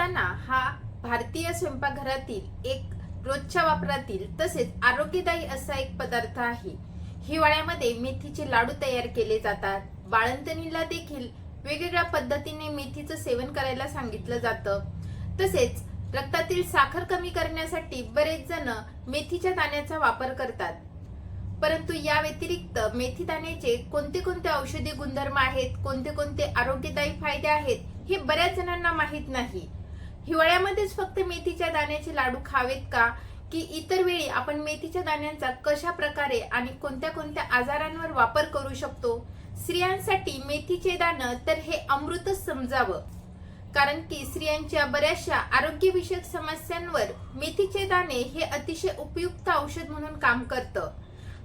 मेथीदाणा हा भारतीय स्वयंपाकघरातील एक रोजच्या वापरातील तसेच आरोग्यदायी असा एक पदार्थ आहे. हिवाळ्यामध्ये मेथीचे लाडू तयार केले जातात. बाळंतणीला देखील वेगवेगळ्या पद्धतीने मेथीचं सेवन करायला सांगितलं जातं. तसेच रक्तातील साखर कमी करण्यासाठी बरेच जण मेथीच्या दाण्याचा वापर करतात. परंतु या व्यतिरिक्त मेथी दाण्याचे कोणते कोणते औषधी गुणधर्म आहेत? कोणते कोणते आरोग्यदायी फायदे आहेत? हे बऱ्याच जणांना माहीत नाही. हिवाळ्यामध्येच फक्त मेथीच्या दाण्याचे लाडू खावेत का? की इतर वेळी आपण मेथीच्या दाण्यांचा कशा प्रकारे आणि कोणत्या कोणत्या आजारांवर वापर करू शकतो? स्त्रियांसाठी मेथीचे दाणं तर हे अमृतच समजावं. कारण की स्त्रियांच्या बऱ्याचशा आरोग्यविषयक समस्यांवर मेथीचे दाणे हे अतिशय उपयुक्त औषध म्हणून काम करतं.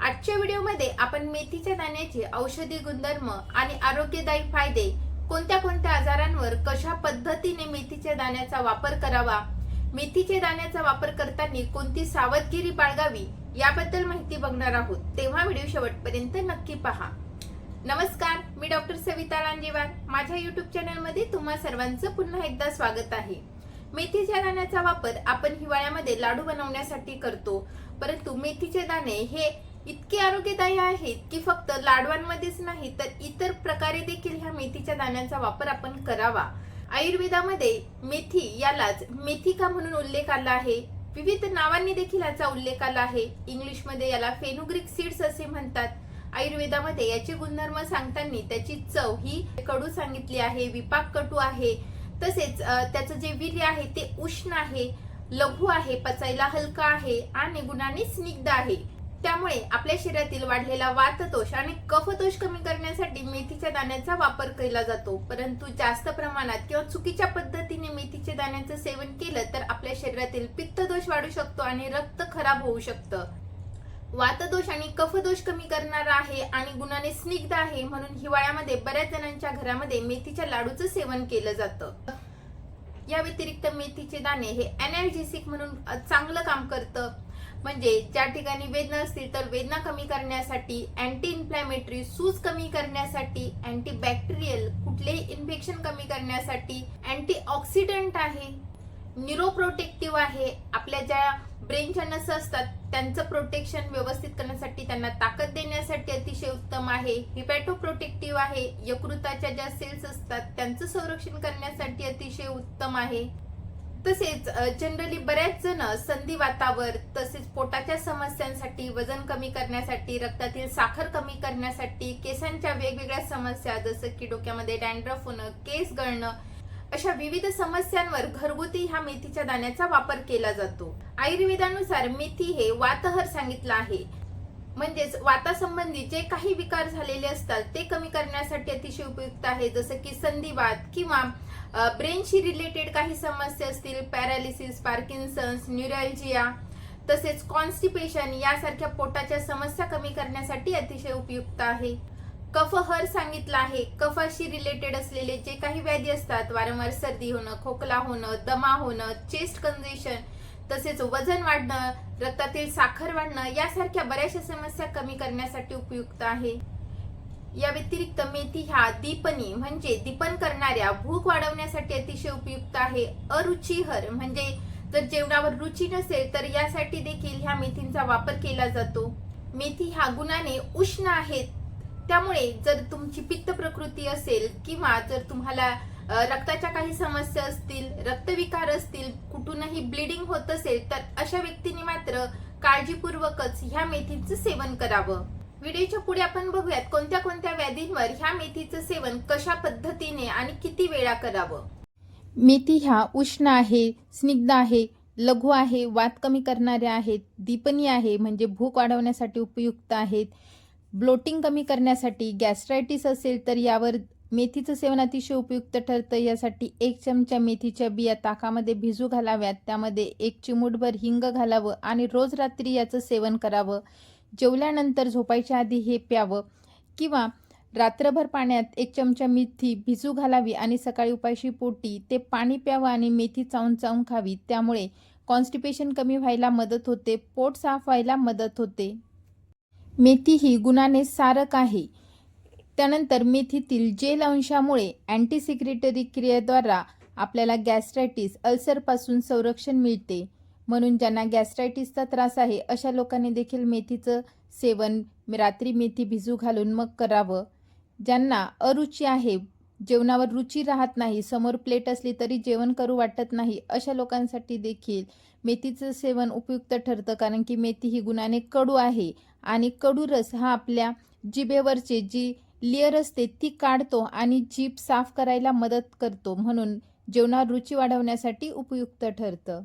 आजच्या व्हिडिओमध्ये आपण मेथीच्या दाण्याचे औषधी गुणधर्म आणि आरोग्यदायी फायदे कोणत्या कोणत्या आजारांवर कशा पद्धतीने मेथीच्या दाण्याचा वापर करावा? मेथीचे दाण्याचा वापर करताना कोणती सावधगिरी बाळगावी? याबद्दल माहिती बघणार आहोत. तेव्हा व्हिडिओ शेवटपर्यंत नक्की पहा. नमस्कार मी डॉक्टर सविता लांजेवार. माझ्या युट्यूब चॅनलमध्ये तुम्हा सर्वांचं पुन्हा एकदा स्वागत आहे. मेथीच्या दाण्याचा वापर आपण हिवाळ्यामध्ये लाडू बनवण्यासाठी करतो. परंतु मेथीचे दाणे हे इतके आरोग्यदायी आहेत की फक्त लाडवांमध्येच नाही तर इतर प्रकारे देखील ह्या मेथीच्या दाण्यांचा वापर आपण करावा. आयुर्वेदामध्ये मेथी यालाच मेथिका म्हणून उल्लेख आला आहे. विविध नावांनी देखील याचा उल्लेख आला आहे. इंग्लिशमध्ये याला फेनुग्रिक सीड्स असे म्हणतात. आयुर्वेदामध्ये याचे गुणधर्म सांगताना त्याची चव ही कडू सांगितली आहे विपाक कटू आहे. तसेच त्याचं जे वीर्य आहे ते उष्ण आहे लघु आहे पचायला हलका आहे आणि गुणाने स्निग्ध आहे. त्यामुळे आपल्या शरीरातील वाढलेला वातदोष आणि कफदोष कमी करण्यासाठी मेथीच्या दाण्याचा वापर केला जातो. परंतु जास्त प्रमाणात किंवा चुकीच्या पद्धतीने मेथीच्या दाण्याचं सेवन केलं तर आपल्या शरीरातील पित्तदोष वाढू शकतो आणि रक्त खराब होऊ शकतं. वातदोष आणि कफदोष कमी करणारा आहे आणि गुणाने स्निग्ध आहे म्हणून हिवाळ्यामध्ये बऱ्याच जणांच्या घरामध्ये मेथीच्या लाडूचं सेवन केलं जातं. या व्यतिरिक्त मेथीचे दाणे हे एनर्जेसिक म्हणून चांगलं काम करतं. म्हणजे ज्या ठिकाणी वेदना असतील तर वेदना कमी करण्यासाठी अँटी इन्फ्लॅमेटरी सूज कमी करण्यासाठी अँटी बॅक्टेरियल कुठलेही इन्फेक्शन कमी करण्यासाठी अँटी ऑक्सिडंट आहे न्यूरोप्रोटेक्टिव्ह आहे. आपल्या ज्या ब्रेनच्या नस असतात त्यांचं प्रोटेक्शन व्यवस्थित करण्यासाठी त्यांना ताकद देण्यासाठी अतिशय उत्तम आहे. हिपॅटो प्रोटेक्टिव्ह आहे. यकृताच्या ज्या सेल्स असतात त्यांचं संरक्षण करण्यासाठी अतिशय उत्तम आहे. तसेच जनरली बऱ्याच जण संधिवातावर तसेच पोटाच्या समस्यांसाठी वजन कमी करण्यासाठी रक्तातील साखर कमी करण्यासाठी केसांच्या वेगवेगळ्या समस्या जसं की डोक्यामध्ये डॅन्ड्रफ होणं केस गळणं अशा विविध समस्यांवर घरगुती ह्या मेथीच्या दाण्याचा वापर केला जातो. आयुर्वेदानुसार मेथी हे वातहर सांगितलं आहे. म्हणजेच वातासंबंधी जे काही विकार झालेले असतात ते कमी करण्यासाठी अतिशय उपयुक्त आहे जसं की संधिवात किंवा ब्रेनशी रिलेटेड काही समस्या असतील पॅरालिसिस पार्किन्सन्स न्युरॅल्जिया तसेच कॉन्स्टिपेशन यासारख्या पोटाच्या समस्या कमी करण्यासाठी अतिशय उपयुक्त आहे. कफ हर सांगितलं आहे. कफाशी रिलेटेड असलेले जे काही व्याधी असतात वारंवार सर्दी होणं खोकला होणं दमा होणं चेस्ट कंजेशन तसेच वजन वाढणं रक्तातील साखर वाढणं यासारख्या बऱ्याचशा समस्या कमी करण्यासाठी उपयुक्त आहे. या व्यतिरिक्त मेथी ह्या दीपनी म्हणजे दीपन करणाऱ्या भूक वाढवण्यासाठी अतिशय उपयुक्त आहे. अरुचिहर म्हणजे जर जेवणावर रुची नसेल तर यासाठी देखील ह्या मेथींचा वापर केला जातो. मेथी ह्या गुणाने उष्ण आहेत. त्यामुळे जर तुमची पित्त प्रकृती असेल किंवा जर तुम्हाला रक्ताच्या काही समस्या असतील रक्तविकार असतील कुठूनही ब्लिडिंग होत असेल तर अशा व्यक्तींनी मात्र काळजीपूर्वकच ह्या मेथीचं सेवन करावं. व्हिडिओच्या पुढे आपण बघूयात कोणत्या कोणत्या व्याधींवर ह्या मेथीचं सेवन कशा पद्धतीने आणि किती वेळा करावं? मेथी ह्या उष्ण आहे स्निग्ध आहे लघु आहे वात कमी करणाऱ्या आहेत दीपनी आहे म्हणजे भूक वाढवण्यासाठी उपयुक्त आहेत. ब्लोटिंग कमी करण्यासाठी गॅस्ट्रायटिस असेल तर यावर मेथीचं सेवन अतिशय उपयुक्त ठरतं. यासाठी एक चमचा मेथीच्या बिया ताकामध्ये भिजू घालाव्यात. त्यामध्ये एक चिमूटभर हिंग घालावं आणि रोज रात्री याचं सेवन करावं. जेवल्यानंतर झोपायच्या आधी हे प्यावं किंवा रात्रभर पाण्यात एक चमचा मेथी भिजू घालावी आणि सकाळी उपाशी पोटी ते पाणी प्यावं आणि मेथी चावून चावून खावी. त्यामुळे कॉन्स्टिपेशन कमी व्हायला मदत होते पोट साफ व्हायला मदत होते. मेथी ही गुणाने सारक आहे. त्यानंतर मेथीतील जेल अंशामुळे अँटीसिक्रेटरी क्रियेद्वारा आपल्याला गॅस्ट्रायटिस अल्सरपासून संरक्षण मिळते. म्हणून ज्यांना गॅस्ट्रायटिसचा त्रास आहे अशा लोकांनी देखील मेथीचं सेवन रात्री मेथी भिजू घालून मग करावं. ज्यांना अरुची आहे जेवणावर रुची राहत नाही समोर प्लेट असली तरी जेवण करू वाटत नाही अशा लोकांसाठी देखील मेथीचं सेवन उपयुक्त ठरतं कारण की मेथी ही गुणाने कडू आहे आणि कडू रस हा आपल्या जिभेवरचे जी लेअर असते ती काढतो आणि जीभ साफ करायला मदत करतो म्हणून जेवणावर रुची वाढवण्यासाठी उपयुक्त ठरतं.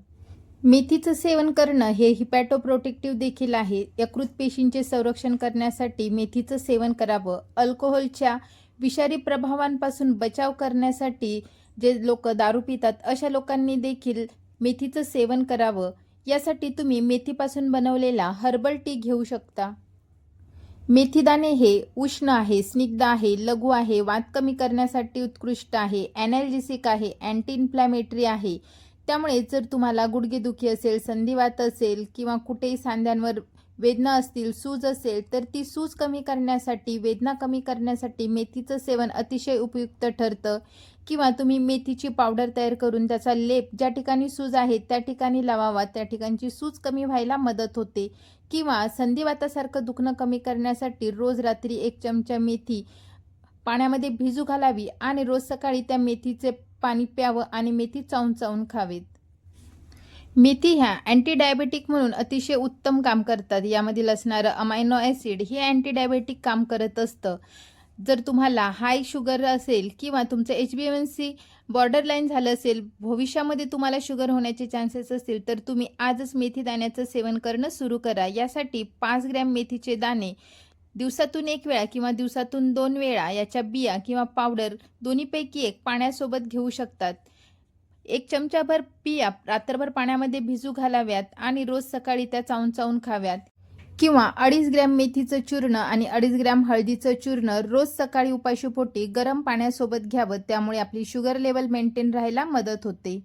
मेथीचं सेवन करणं हे हिपॅटोप्रोटेक्टिव्ह देखील आहे. यकृत पेशींचे संरक्षण करण्यासाठी मेथीचं सेवन करावं. अल्कोहोलच्या विषारी प्रभावांपासून बचाव करण्यासाठी जे लोक दारू पितात अशा लोकांनी देखील मेथीचं सेवन करावं. यासाठी तुम्ही मेथीपासून बनवलेला हर्बल टी घेऊ शकता. मेथीदाणे हे उष्ण आहे स्निग्ध आहे लघु आहे वात कमी करण्यासाठी उत्कृष्ट आहे ॲनॅल्जेसिक आहे अँटी इन्फ्लॅमेटरी आहे. त्यामुळे जर तुम्हाला गुडघेदुखी असेल संधिवात असेल किंवा कुठेही सांध्यांवर वेदना असतील सूज असेल तर ती सूज कमी करण्यासाठी वेदना कमी करण्यासाठी मेथीचं सेवन अतिशय उपयुक्त ठरतं. किंवा तुम्ही मेथीची पावडर तयार करून त्याचा लेप ज्या ठिकाणी सूज आहे त्या ठिकाणी लावावा. त्या ठिकाणची सूज कमी व्हायला मदत होते. किंवा संधिवातासारखं दुखणं कमी करण्यासाठी रोज रात्री एक चमचा मेथी पाण्यामध्ये भिजू घालावी आणि रोज सकाळी त्या मेथीचे पाणी प्यावं आणि मेथी चावून चावून खावेत. मेथी ह्या अँटीडायबेटिक म्हणून अतिशय उत्तम काम करतात. यामधील असणारं अमायनो ॲसिड हे अँटीडायबेटिक काम करत असतं. जर तुम्हाला हाय शुगर असेल किंवा तुमचं H B M C borderline झालं असेल भविष्यामध्ये तुम्हाला शुगर होण्याचे चान्सेस असतील तर तुम्ही आजच मेथी दाण्याचं सेवन करणं सुरू करा. यासाठी पाच ग्रॅम मेथीचे दाणे दिवसातून एक वेळा किंवा दिवसातून दोन वेळा याच्या बिया किंवा पावडर दोन्हीपैकी एक पाण्यासोबत घेऊ शकतात. एक चमचाभर बिया रात्रभर पाण्यामध्ये भिजू घालाव्यात आणि रोज सकाळी त्या चावून चावून खाव्यात. किंवा अडीच ग्रॅम मेथीचं चूर्ण आणि अडीच ग्रॅम हळदीचं चूर्ण रोज सकाळी उपाशीपोटी गरम पाण्यासोबत घ्यावं त्यामुळे आपली शुगर लेवल मेंटेन राहायला मदत होते.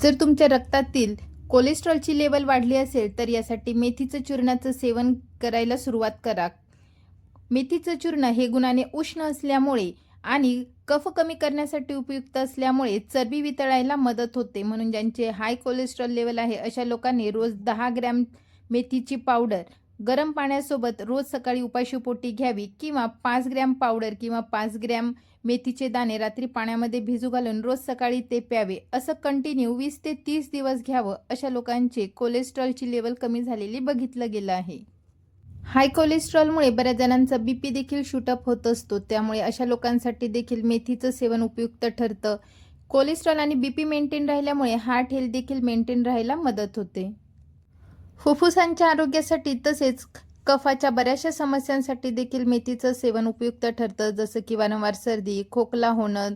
जर तुमच्या रक्तातील कोलेस्ट्रॉलची लेवल वाढली असेल तर यासाठी मेथीचं चूर्णाचं सेवन करायला सुरुवात करा. मेथीचं चूर्ण हे गुणाने उष्ण असल्यामुळे आणि कफ कमी करण्यासाठी उपयुक्त असल्यामुळे चरबी वितळायला मदत होते. म्हणून ज्यांचे हाय कोलेस्ट्रॉल लेवल आहे अशा लोकांनी रोज दहा ग्रॅम मेथीची पावडर गरम पाण्यासोबत रोज सकाळी उपाशीपोटी घ्यावी किंवा पाच ग्रॅम पावडर किंवा पाच ग्रॅम मेथीचे दाणे रात्री पाण्यामध्ये भिजू घालून रोज सकाळी ते प्यावे. असं कंटिन्यू वीस ते तीस दिवस घ्यावं अशा लोकांचे कोलेस्ट्रॉलची लेवल कमी झालेली बघितलं गेलं आहे. हाय कोलेस्ट्रॉलमुळे बऱ्याच जणांचा बी पी देखील शूटअप होत असतो. त्यामुळे अशा लोकांसाठी देखील मेथीचं सेवन उपयुक्त ठरतं. कोलेस्ट्रॉल आणि बी पी मेंटेन राहिल्यामुळे हार्ट हेल्थ देखील मेंटेन राहायला मदत होते. फुफ्फुसांच्या आरोग्यासाठी तसेच कफाच्या बऱ्याचशा समस्यांसाठी देखील मेथीचं सेवन उपयुक्त ठरतं. जसं की वारंवार सर्दी खोकला होणं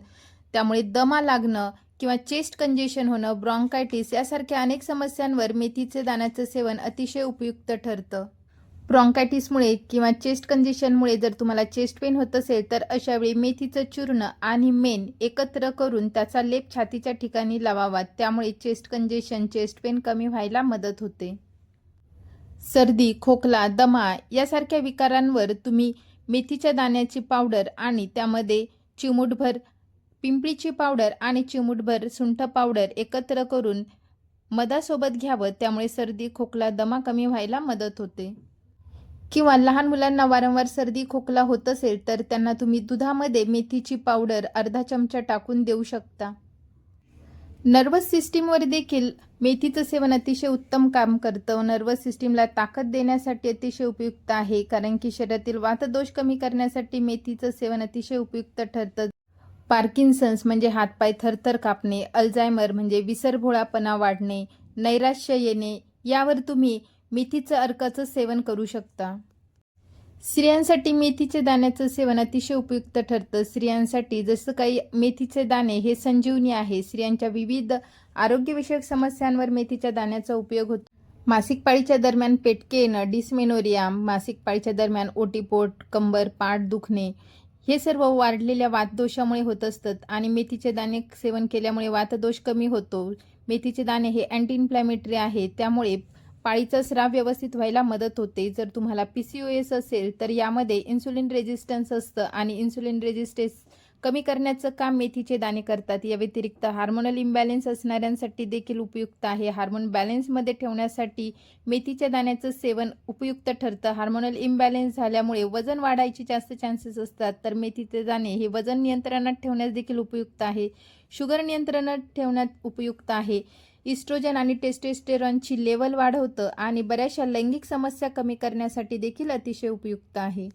त्यामुळे दमा लागणं किंवा चेस्ट कंजेशन होणं ब्रॉन्कायटिस यासारख्या अनेक समस्यांवर मेथीचे दाण्याचं सेवन अतिशय उपयुक्त ठरतं. ब्रॉन्कायटिसमुळे किंवा चेस्ट कंजेशनमुळे जर तुम्हाला चेस्ट पेन होत असेल तर अशावेळी मेथीचं चूर्ण आणि मेन एकत्र करून त्याचा लेप छातीच्या ठिकाणी लावावा. त्यामुळे चेस्ट कंजेशन चेस्ट पेन कमी व्हायला मदत होते. सर्दी खोकला दमा यासारख्या विकारांवर तुम्ही मेथीच्या दाण्याची पावडर आणि त्यामध्ये चिमूटभर पिंपळीची पावडर आणि चिमूटभर सुंठ पावडर एकत्र करून मधासोबत घ्यावं. त्यामुळे सर्दी खोकला दमा कमी व्हायला मदत होते. किंवा लहान मुलांना वारंवार सर्दी खोकला होत असेल तर त्यांना तुम्ही दुधामध्ये मेथीची पावडर अर्धा चमचा टाकून देऊ शकता. नर्वस सिस्टीमवर देखील मेथीचं सेवन अतिशय उत्तम काम करतं. नर्वस सिस्टीमला ताकद देण्यासाठी अतिशय उपयुक्त आहे कारण की शरीरातील वातदोष कमी करण्यासाठी मेथीचं सेवन अतिशय उपयुक्त ठरतं. पार्किन्सन्स म्हणजे हातपाय थरथर कापणे अल्झायमर म्हणजे विसरभोळापणा वाढणे नैराश्य येणे यावर तुम्ही मेथीचं अर्काचं सेवन करू शकता. स्त्रियांसाठी मेथीचे दाण्याचं सेवन अतिशय उपयुक्त ठरतं. स्त्रियांसाठी जसं काही मेथीचे दाणे हे संजीवनी आहे. स्त्रियांच्या विविध आरोग्यविषयक समस्यांवर मेथीच्या दाण्याचा उपयोग होतो. मासिक पाळीच्या दरम्यान पेटके येणं डिस्मेनोरिया मासिक पाळीच्या दरम्यान ओटीपोट कंबर पाठ दुखणे हे सर्व वाढलेल्या वातदोषामुळे होत असतात आणि मेथीचे दाणे सेवन केल्यामुळे वातदोष कमी होतो. मेथीचे दाणे हे अँटी इन्फ्लॅमेटरी आहे. त्यामुळे पाळीचा स्राव व्यवस्थित व्हायला मदत होते. जर तुम्हाला पी सी ओ एस असेल तर यामध्ये इन्सुलिन रेजिस्टन्स असतं आणि इन्सुलिन रेजिस्टन्स कमी करण्याचं काम मेथीचे दाणे करतात. या व्यतिरिक्त हार्मोनल इम्बॅलेन्स असणाऱ्यांसाठी देखील उपयुक्त आहे. हार्मोन बॅलेन्समध्ये ठेवण्यासाठी मेथीच्या दाण्याचं सेवन उपयुक्त ठरतं. हार्मोनल इम्बॅलेन्स झाल्यामुळे वजन वाढायचे जास्त चान्सेस असतात. तर मेथीचे दाणे हे वजन नियंत्रणात ठेवण्यास देखील उपयुक्त आहे. शुगर नियंत्रणात ठेवण्यात उपयुक्त आहे. इस्ट्रोजन आणि टेस्टेस्टेरॉनची लेवल वाढवतं आणि बऱ्याचशा लैंगिक समस्या कमी करण्यासाठी देखील अतिशय उपयुक्त आहे.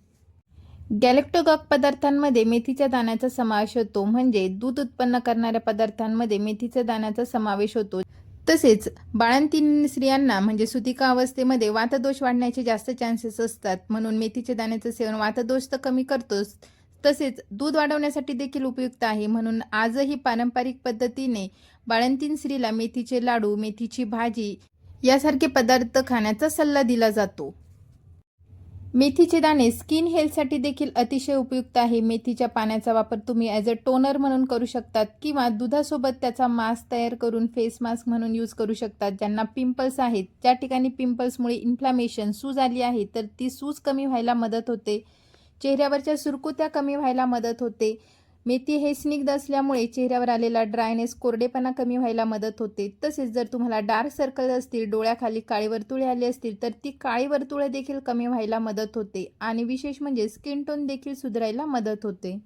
गॅलेक्टोगॉक पदार्थांमध्ये मेथीच्या दाण्याचा समावेश होतो म्हणजे दूध उत्पन्न करणाऱ्या पदार्थांमध्ये मेथीच्या दाण्याचा समावेश होतो. तसेच बाळंतीण स्त्रियांना म्हणजे सुतिका अवस्थेमध्ये वातदोष वाढण्याचे जास्त चान्सेस असतात म्हणून मेथीच्या दाण्याचं सेवन वातदोष तर कमी करतोच. तसेच दूध वाढवण्यासाठी देखील उपयुक्त आहे म्हणून आजही पारंपरिक पद्धतीने बाळंतीन स्त्रीला मेथीचे लाडू मेथीची भाजी यासारखे पदार्थ खाण्याचा सल्ला दिला जातो. मेथीचे दाणे स्किन हेल्थसाठी देखील अतिशय उपयुक्त आहे. मेथीच्या पाण्याचा वापर तुम्ही ॲज अ टोनर म्हणून करू शकतात किंवा दुधासोबत त्याचा मास्क तयार करून फेस मास्क म्हणून यूज करू शकतात ज्यांना पिंपल्स आहेत. ज्या ठिकाणी पिंपल्समुळे इन्फ्लॅमेशन सूज आली आहे तर ती सूज कमी व्हायला मदत होते. चेहऱ्यावरच्या सुरकुत्या कमी व्हायला मदत होते. मेथी हे स्निग्ध असल्यामुळे चेहऱ्यावर आलेला ड्रायनेस कोरडेपणा कमी व्हायला मदत होते. तसेच जर तुम्हाला डार्क सर्कल असतील डोळ्याखाली काळी वर्तुळे आली असतील तर ती काळी वर्तुळे देखील कमी व्हायला मदत होते आणि विशेष म्हणजे स्किन टोन देखील सुधारायला मदत होते.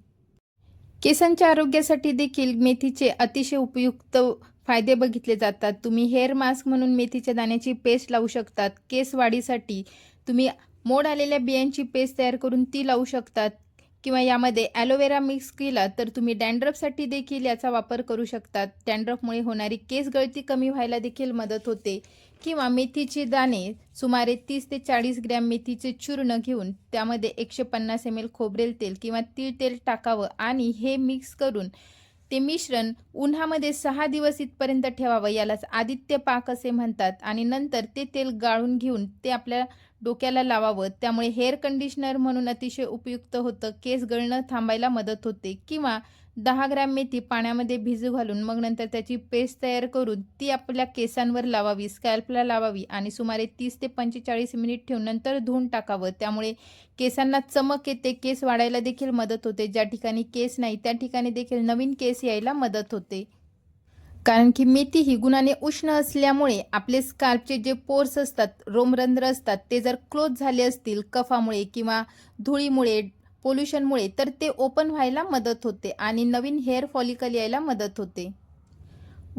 केसांच्या आरोग्यासाठी देखील मेथीचे अतिशय उपयुक्त फायदे बघितले जातात. तुम्ही हेअर मास्क म्हणून मेथीच्या दाण्याची पेस्ट लावू शकतात. केस वाढीसाठी तुम्ही मोड आलेल्या बियांची पेस्ट तयार करून ती लावू शकतात. किंवा यामध्ये ॲलोवेरा मिक्स केला तर तुम्ही डॅन्ड्रफसाठी देखील याचा वापर करू शकतात. डॅन्ड्रफमुळे होणारी केस गळती कमी व्हायला देखील मदत होते. किंवा मेथीचे दाणे सुमारे तीस ते चाळीस ग्रॅम मेथीचे चूर्ण घेऊन त्यामध्ये एकशे पन्नास एम एल खोबरेल तेल किंवा तीळ तेल टाकावं आणि हे मिक्स करून ते मिश्रण उन्हामध्ये सहा दिवस इथपर्यंत ठेवावं यालाच आदित्य पाक असे म्हणतात. आणि नंतर ते तेल गाळून घेऊन ते आपल्या डोक्याला लावावं. त्यामुळे हेअर कंडिशनर म्हणून अतिशय उपयुक्त होतं. केस गळणं थांबायला मदत होते. किंवा दहा ग्रॅम मेथी पाण्यामध्ये भिजू घालून मग नंतर त्याची पेस्ट तयार करून ती आपल्या केसांवर लावावी स्कॅल्पला लावावी आणि सुमारे तीस ते पंचेचाळीस मिनिट ठेवून नंतर धुवून टाकावं. त्यामुळे केसांना चमक येते. केस वाढायला देखील मदत होते. ज्या ठिकाणी केस नाही त्या ठिकाणी देखील नवीन केस यायला मदत होते. कारण की मेथी ही गुणाने उष्ण असल्यामुळे आपले स्काल्पचे जे पोर्स असतात रोमरंध्र असतात ते जर क्लोज झाले असतील कफामुळे किंवा धुळीमुळे पोल्युशनमुळे तर ते ओपन व्हायला मदत होते आणि नवीन हेअर फॉलिकल यायला मदत होते.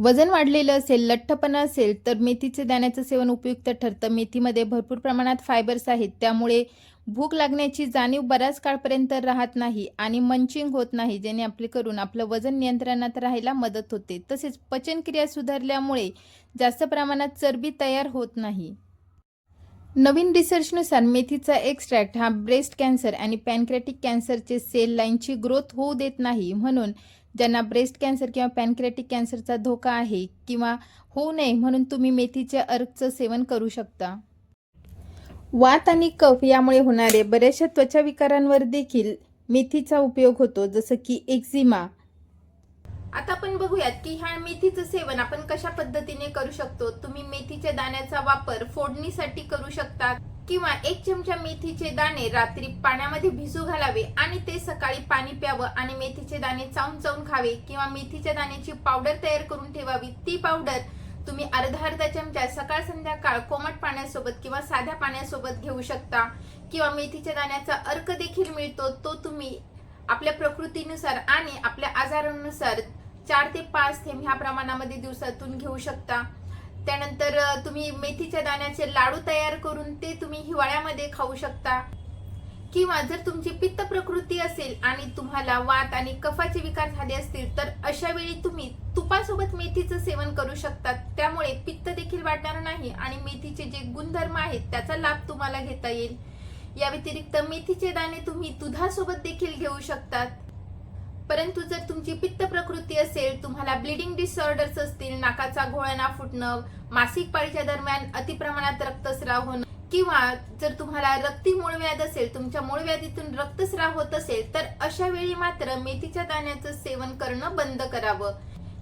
वजन वाढलेलं असेल लठ्ठपणा असेल तर मेथीचे दाण्याचं सेवन उपयुक्त ठरतं. मेथीमध्ये भरपूर प्रमाणात फायबर्स आहेत. त्यामुळे भूक लागण्याची जाणीव बऱ्याच काळपर्यंत राहत नाही आणि मंचिंग होत नाही जेणे आपले करून आपलं वजन नियंत्रणात राहायला मदत होते. तसेच पचनक्रिया सुधारल्यामुळे जास्त प्रमाणात चरबी तयार होत नाही. नवीन रिसर्चनुसार मेथीचा एक्स्ट्रॅक्ट हा ब्रेस्ट कॅन्सर आणि पॅनक्रॅटिक कॅन्सरचे सेल लाईनची ग्रोथ होऊ देत नाही. म्हणून ज्यांना ब्रेस्ट कॅन्सर किंवा पॅनक्रेटिक कॅन्सरचा धोका आहे किंवा होऊ नये म्हणून तुम्ही मेथीच्या अर्कचं सेवन करू शकता. वात आणि कफ यामुळे होणारे बऱ्याचशा त्वचा विकारांवर देखील मेथीचा उपयोग होतो जसं की एक्झिमा आता आपण बघूयात की ह्या मेथीचं सेवन आपण कशा पद्धतीने करू शकतो? तुम्ही मेथीच्या दाण्याचा वापर फोडणीसाठी करू शकता किंवा एक चमचा मेथीचे दाणे रात्री पाण्यामध्ये भिजू घालावे आणि ते सकाळी पाणी प्यावं आणि मेथीचे दाणे चावून चावून खावे किंवा मेथीच्या दाण्याची पावडर तयार करून ठेवावी. ती पावडर तुम्ही अर्धा अर्धा चमचा सकाळ संध्याकाळ कोमट पाण्यासोबत किंवा साध्या पाण्यासोबत घेऊ शकता. किंवा मेथीच्या दाण्याचा अर्क देखील मिळतो तो तुम्ही आपल्या प्रकृतीनुसार आणि आपल्या आजारानुसार चार ते पाच थेंब ह्या प्रमाणामध्ये दिवसातून घेऊ शकता. त्यानंतर तुम्ही मेथीच्या दाण्याचे लाडू तयार करून ते तुम्ही हिवाळ्यामध्ये खाऊ शकता. किंवा जर तुमची पित्त प्रकृती असेल आणि तुम्हाला वात आणि कफाचे विकार झाले असतील तर अशा वेळी तुम्ही तुपासोबत मेथीचं सेवन करू शकता त्यामुळे पित्त देखील वाढणार नाही आणि मेथीचे जे गुणधर्म आहेत त्याचा लाभ तुम्हाला घेता येईल. या व्यतिरिक्त मेथीचे दाणे तुम्ही दुधासोबत देखील घेऊ शकतात. परंतु जर तुमची पित्त प्रकृती असेल तुम्हाला ब्लिडिंग डिसऑर्डर्स असतील नाकाचा घोळणा फुटणं मासिक पाळीच्या दरम्यान अतिप्रमाणात रक्तस्राव होणं किंवा जर तुम्हाला रक्ती मूळव्याध असेल तुमच्या मूळव्याधीतून रक्तस्राव होत असेल तर अशा वेळी मात्र मेथीच्या दाण्याचं सेवन करणं बंद करावं.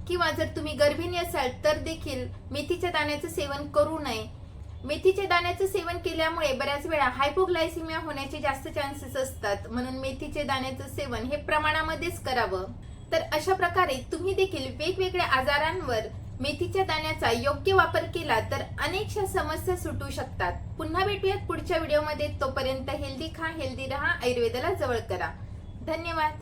किंवा जर तुम्ही गर्भिणी असाल तर देखील मेथीच्या दाण्याचं सेवन करू नये. मेथीच्या दाण्याचं सेवन केल्यामुळे बऱ्याच वेळा हायपोग्लायसिमिया होण्याचे जास्त चान्सेस असतात. म्हणून मेथीचे दाण्याचं सेवन हे प्रमाणामध्येच करावं. तर अशा प्रकारे तुम्ही देखील वेगवेगळ्या आजारांवर मेथीच्या दाण्याचा योग्य वापर केला तर अनेकशा समस्या सुटू शकतात. पुन्हा भेटूयात पुढच्या व्हिडिओमध्ये. तोपर्यंत हेल्दी खा हेल्दी रहा आयुर्वेदाला जवळ करा. धन्यवाद.